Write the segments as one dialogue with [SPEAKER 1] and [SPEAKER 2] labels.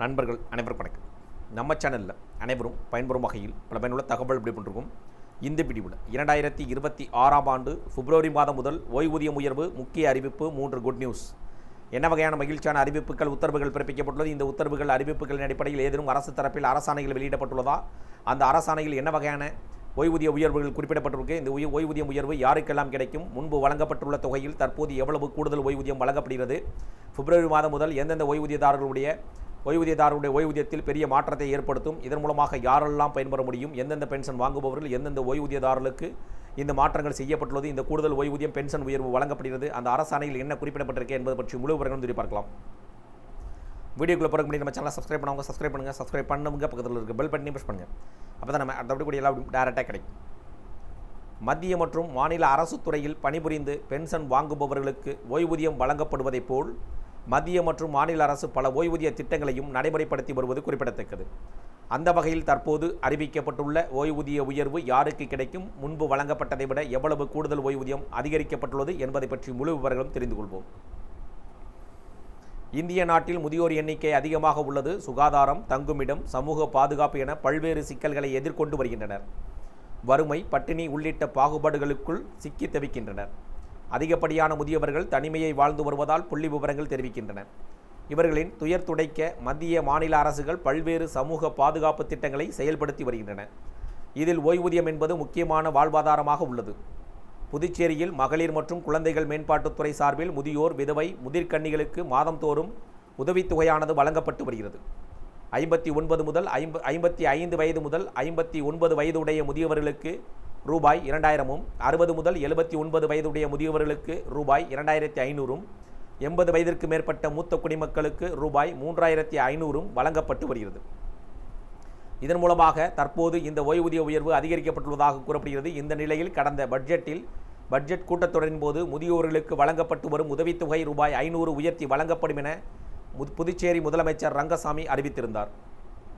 [SPEAKER 1] நண்பர்கள் அனைவருக்கும் வணக்கம். நம்ம சேனலில் அனைவரும் பயன்பெறும் வகையில் பல பயனுள்ள தகவல் இப்படி பண்ணிருக்கோம் இந்த பிடிவில் இரண்டாயிரத்தி இருபத்தி ஆறாம் ஆண்டு பிப்ரவரி மாதம் முதல் ஓய்வூதியம் உயர்வு முக்கிய அறிவிப்பு மூன்று குட் நியூஸ் என்ன வகையான மகிழ்ச்சியான அறிவிப்புகள் உத்தரவுகள் பிறப்பிக்கப்பட்டுள்ளது? இந்த உத்தரவுகள் அறிவிப்புகளின் அடிப்படையில் ஏதேனும் அரசு தரப்பில் அரசாணைகள் வெளியிடப்பட்டுள்ளதா? அந்த அரசாணையில் என்ன வகையான ஓய்வூதிய உயர்வுகள் குறிப்பிடப்பட்டிருக்கு? இந்த உய ஓய்வூதியம் உயர்வு யாருக்கெல்லாம் கிடைக்கும்? முன்பு வழங்கப்பட்டுள்ள தொகையில் தற்போது எவ்வளவு கூடுதல் ஓய்வூதியம் வழங்கப்படுகிறது? பிப்ரவரி மாதம் முதல் எந்தெந்த ஓய்வூதியதாரர்களுடைய ஓய்வூதியதாரருடைய ஓய்வூதியத்தில் பெரிய மாற்றத்தை ஏற்படுத்தும். இதன் மூலமாக யாரெல்லாம் பயன்பெற முடியும்? எந்தெந்த பென்ஷன் வாங்குபவர்கள் எந்தெந்த ஓய்வூதியதாரர்களுக்கு இந்த மாற்றங்கள் செய்யப்பட்டுள்ளது? இந்த கூடுதல் ஓய்வூதியம் பென்ஷன் உயர்வு வழங்கப்படுகிறது. அந்த அரசாணையில் என்ன குறிப்பிடப்பட்டிருக்கு என்பது பற்றி முழு விவரங்களும் சொல்லி பார்க்கலாம் வீடியோக்குள்ள பிறகு முடியும் நம்ம சேனலை சப்ஸ்கிரைப் பண்ணுவாங்க சப்ஸ்கிரைப் பண்ணுங்கள் சப்ஸ்கிரைப் பண்ணுங்க. பக்கத்தில் இருக்க பெல் பட்டனையும் ப்ரெஸ் பண்ணுங்கள் அப்போ தான் நம்ம அடுத்தபடி கூட எல்லாம் டேரெக்டாக கிடைக்கும். மத்திய மற்றும் மாநில அரசு துறையில் பணிபுரிந்து பென்ஷன் வாங்குபவர்களுக்கு ஓய்வூதியம் வழங்கப்படுவதைப் போல் மத்திய மற்றும் மாநில அரசு பல ஓய்வூதிய திட்டங்களையும் நடைமுறைப்படுத்தி வருவது குறிப்பிடத்தக்கது. அந்த வகையில் தற்போது அறிவிக்கப்பட்டுள்ள ஓய்வூதிய உயர்வு யாருக்கு கிடைக்கும் முன்பு வழங்கப்பட்டதை விட எவ்வளவு கூடுதல் ஓய்வூதியம் அதிகரிக்கப்பட்டுள்ளது என்பதை பற்றி முழு விவரங்களும் தெரிந்து கொள்வோம். இந்திய நாட்டில் முதியோர் எண்ணிக்கை அதிகமாக உள்ளது. சுகாதாரம் தங்குமிடம் சமூக பாதுகாப்பு என பல்வேறு சிக்கல்களை எதிர்கொண்டு வருகின்றனர். வறுமை பட்டினி உள்ளிட்ட பாகுபாடுகளுக்குள் சிக்கி தவிக்கின்றனர். அதிகப்படியான முதியவர்கள் தனிமையை வாழ்ந்து வருவதால் புள்ளி விவரங்கள் தெரிவிக்கின்றன. இவர்களின் துயர் துடைக்க மத்திய மாநில அரசுகள் பல்வேறு சமூக பாதுகாப்பு திட்டங்களை செயல்படுத்தி வருகின்றன. இதில் ஓய்வூதியம் என்பது முக்கியமான வாழ்வாதாரமாக உள்ளது. புதுச்சேரியில் மகளிர் மற்றும் குழந்தைகள் மேம்பாட்டுத்துறை சார்பில் முதியோர் விதவை முதிர்கன்னிகளுக்கு மாதந்தோறும் உதவித்தொகையானது வழங்கப்பட்டு வருகிறது. ஐம்பத்தி ஒன்பது முதல் ஐம்ப ஐம்பத்தி ஐந்து வயது முதல் ஐம்பத்தி ஒன்பது வயதுடைய முதியவர்களுக்கு ரூபாய் இரண்டாயிரமும் அறுபது முதல் எழுபத்தி ஒன்பது வயதுடைய முதியவர்களுக்கு ரூபாய் இரண்டாயிரத்தி ஐநூறும் எண்பது வயதிற்கு மேற்பட்ட மூத்த குடிமக்களுக்கு ரூபாய் மூன்றாயிரத்தி ஐநூறும் வழங்கப்பட்டு வருகிறது. இதன் மூலமாக தற்போது இந்த ஓய்வூதிய உயர்வு அதிகரிக்கப்பட்டுள்ளதாக கூறப்படுகிறது. இந்த நிலையில் கடந்த பட்ஜெட்டில் பட்ஜெட் கூட்டத்தொடரின் போது முதியோர்களுக்கு வழங்கப்பட்டு வரும் உதவித்தொகை ரூபாய் ஐநூறு உயர்த்தி வழங்கப்படும் என மு- புதுச்சேரி முதலமைச்சர் ரங்கசாமி அறிவித்திருந்தார்.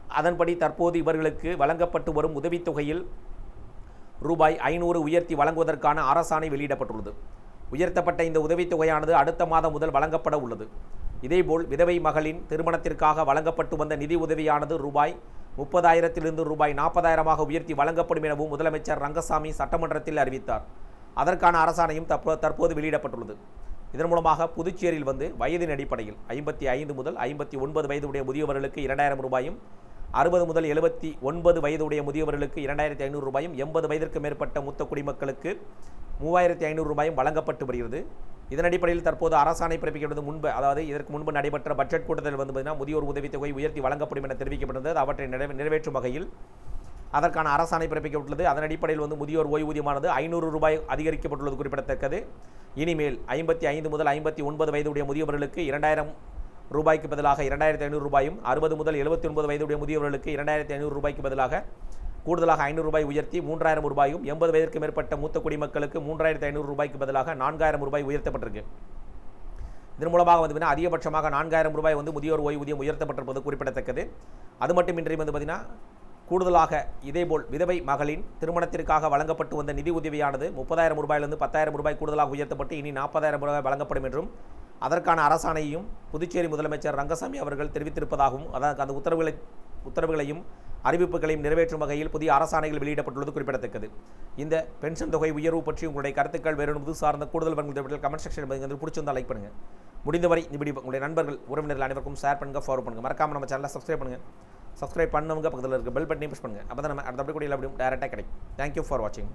[SPEAKER 1] அதன்படி தற்போது இவர்களுக்கு வழங்கப்பட்டு வரும் உதவித்தொகையில் ரூபாய் ஐநூறு உயர்த்தி வழங்குவதற்கான அரசாணை வெளியிடப்பட்டுள்ளது. உயர்த்தப்பட்ட இந்த உதவித்தொகையானது அடுத்த மாதம் முதல் வழங்கப்பட உள்ளது. இதேபோல் விதவை மகளின் திருமணத்திற்காக வழங்கப்பட்டு வந்த நிதி உதவியானது ரூபாய் முப்பதாயிரத்திலிருந்து ரூபாய் நாற்பதாயிரமாக உயர்த்தி வழங்கப்படும் எனவும் முதலமைச்சர் ரங்கசாமி சட்டமன்றத்தில் அறிவித்தார். அதற்கான அரசாணையும் தற்போ தற்போது வெளியிடப்பட்டுள்ளது. இதன் மூலமாக புதுச்சேரியில் வந்து வயதின் அடிப்படையில் ஐம்பத்தி ஐந்து முதல் ஐம்பத்தி ஒன்பது வயதுடைய முதியவர்களுக்கு இரண்டாயிரம் ரூபாயும் அறுபது முதல் எழுபத்தி ஒன்பது வயதுடைய முதியவர்களுக்கு இரண்டாயிரத்தி ஐநூறு ரூபாயும் எண்பது வயதிற்கு மேற்பட்ட மூத்த குடிமக்களுக்கு மூவாயிரத்தி ஐநூறு ரூபாயும் வழங்கப்பட்டு வருகிறது. இதன் அடிப்படையில் தற்போது அரசாணை பிறப்பிக்கப்பட்டது முன்பு அதாவது இதற்கு முன்பு நடைபெற்ற பட்ஜெட் கூட்டத்தில் வந்து பார்த்தீங்கன்னா முதியோர் உதவித்தொகை உயர்த்தி வழங்கப்படும் என தெரிவிக்கப்பட்டிருந்தது. அவற்றை நிறை நிறைவேற்றும் வகையில் அதற்கான அரசாணை பிறப்பிக்கப்பட்டுள்ளது. அதன் அடிப்படையில் வந்து முதியோர் ஓய்வூதியமானது ஐநூறு ரூபாய் அதிகரிக்கப்பட்டுள்ளது குறிப்பிடத்தக்கது. இனிமேல் ஐம்பத்தி ஐந்து முதல் ஐம்பத்தி ஒன்பது வயதுடைய முதியவர்களுக்கு இரண்டாயிரம் ரூபாய்க்கு பதிலாக இரண்டாயிரத்தி ஐநூறு ரூபாயும் அறுபது முதல் எழுபத்தி ஒன்பது வயதுடைய முதியவர்களுக்கு இரண்டாயிரத்தி ஐநூறு ரூபாய்க்கு பதிலாக கூடுதலாக ஐநூறு ரூபாய் உயர்த்தி மூன்றாயிரம் ரூபாயும் எண்பது வயதிற்கு மேற்பட்ட மூத்த குடிமக்களுக்கு மூன்றாயிரத்தி ஐநூறு ரூபாய்க்கு பதிலாக நான்காயிரம் ரூபாய் உயர்த்தப்பட்டிருக்கு. இதன் மூலமாக வந்து பார்த்தீங்கன்னா அதிகபட்சமாக நான்காயிரம் ரூபாய் வந்து முதியோர் ஓய்வூதியம் உயர்த்தப்பட்டிருப்பது குறிப்பிடத்தக்கது. அது மட்டுமின்றி வந்து பார்த்தீங்கன்னா கூடுதலாக இதேபோல் விதவை மகளின் திருமணத்திற்காக வழங்கப்பட்டு வந்த நிதி உதவியானது முப்பதாயிரம் ரூபாயிலிருந்து பத்தாயிரம் ரூபாய் கூடுதலாக உயர்த்தப்பட்டு இனி நாற்பதாயிரம் ரூபாய் வழங்கப்படும் என்றும் அதற்கான அரசாணையையும் புதுச்சேரி முதலமைச்சர் ரங்கசாமி அவர்கள் தெரிவித்திருப்பதாகவும் அதற்கு அந்த உத்தரவுகளை உத்தரவுகளையும் அறிவிப்புகளையும் நிறைவேற்றும் வகையில் புதிய அரசாணைகள் வெளியிடப்பட்டுள்ளது குறிப்பிடத்தக்கது. இந்த பென்ஷன் தொகை உயர்வு பற்றி உங்களுடைய கருத்துக்கள் வேறு புது சார்ந்த கூடுதல் விவரங்கள் கமெண்ட் செக்ஷன் வந்து பிடிச்சிருந்தால் லைக் பண்ணுங்கள் முடிந்தவரை இப்படி உங்களுடைய நண்பர்கள் உறவினர்கள் அனைவருக்கும் ஷேர் பண்ணுங்கள் ஃபாலோ பண்ணுங்கள் மறக்காமல் நம்ம சேனலை சப்ஸ்கிரைப் பண்ணுங்கள் சப்ஸ்கிரைப் பண்ணவங்க பக்கத்தில் இருக்க பெல் பட்டனையும் ப்ரெஸ் பண்ணுங்கள் அப்போ தான் நம்ம அடுத்த அப்படி கூட அப்படியும் டேரெக்டாக கிடைக்கும். தேங்க்யூ ஃபார் வாட்சிங்